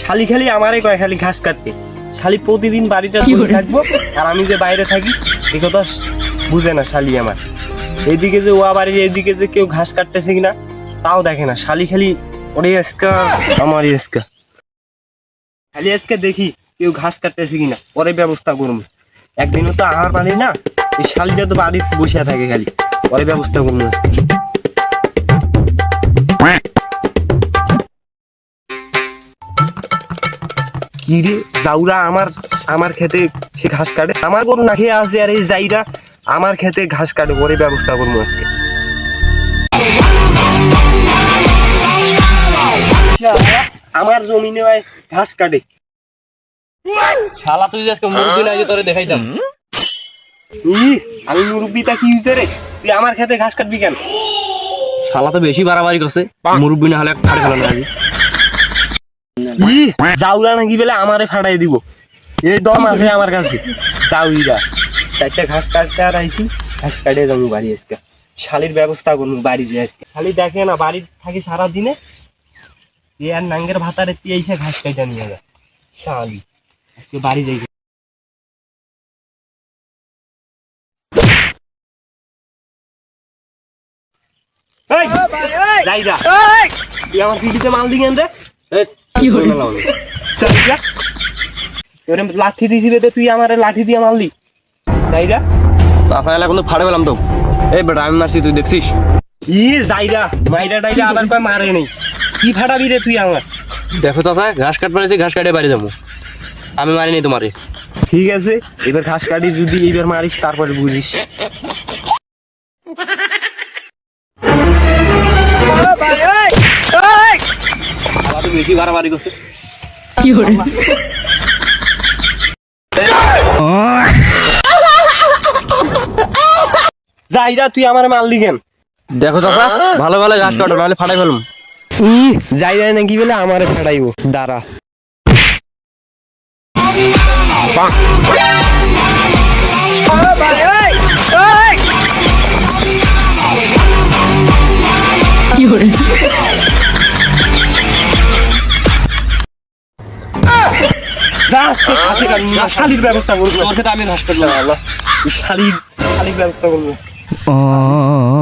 শালি খালি আমারে কয় খালি ঘাস কাটতে। শালি প্রতিদিন বাড়িটা ধরে থাকব আর আমি যে বাইরে থাকি এ কথা বুঝে না শালি আমার। এইদিকে যে ওয়া বাড়ির এইদিকে যে কেউ ঘাস কাটতেছে কিনা তাও দেখে না। শালি খালি ওরে আজকা আমার আজকা খালি আজকে দেখি কেউ ঘাস কাটতেছে কিনা পরে ব্যবস্থা করব। একদিনও তো আহার পানি না এই শালিটা তো বাড়িতে বসে থাকে খালি পরে ব্যবস্থা করব। কি রে? জাউরা আমার আমার খেতে সে ঘাস কাটে। আমার গরু না খেয়ে আসে আর এই জাইরা। আমার খেতে ঘাস কাটে পরে ব্যবস্থা করব আজকে। আমার জমিনে ঘাস কাটে। শালা তুই আজকে মুরগি না তোরে দেখাইতাম। ই আমি মুরব্বিটা কি হয়েছে রে? তুই আমার খেতে ঘাস কাটবি কেন? শালা তো বেশি বাড়াবাড়ি করছে। মুরব্বি না হলে খাড়ে ফেলানো যাবে ই জাউরা নাকি বেলে আমারে ফাটাই দিব। এই দম আছে আমার কাছে। জাউইরা। চারটা ঘাস কাটতে আর আইছি ঘাস কাটে যাব বাড়ি আজকে। শালির ব্যবস্থা করব বাড়ি যে আজকে। খালি দেখে না বাড়ি থাকি সারা দিনে এ আর নাঙ্গের ভাতারে তুই এসে ঘাস কাটা নিয়ে যা শালি আজকে বাড়ি যাই। এই, যাইরা। তুই আমার পিঠিতে মাল দিকে রে। যা। এরম লাঠি দিছিলি তো তুই আমার লাঠি দিয়ে মারলি। যাইরা চাষা এলা কিন্তু ফাড়ে পেলাম তো। এই বেটা আমি মারছি তুই দেখছিস? ই যাইরা মাইরা ডাইরা আবার কয় মারে নেই। কি ফাটাবি রে তুই আমার? দেখো চাষা ঘাস কাট পারেছি ঘাস কাটে বাড়ি যাব। আমি মারিনি তোমারে। ঠিক আছে এবার ঘাস কাটি যদি এইবার মারিস তারপরে বুঝিস। বেশি বাড়াবাড়ি করছে? যাইরা তুই আমার মারলি কেন? দেখো চাষা ভালো ভালো ঘাস কাটো নাহলে ফাটাই ফেলুম। ই যাইরা নাকি বলে আমারে ফাটাইবো। দাঁড়া। যা, শালির ব্যবস্থা করব। শালির শালির ব্যবস্থা করব। Oh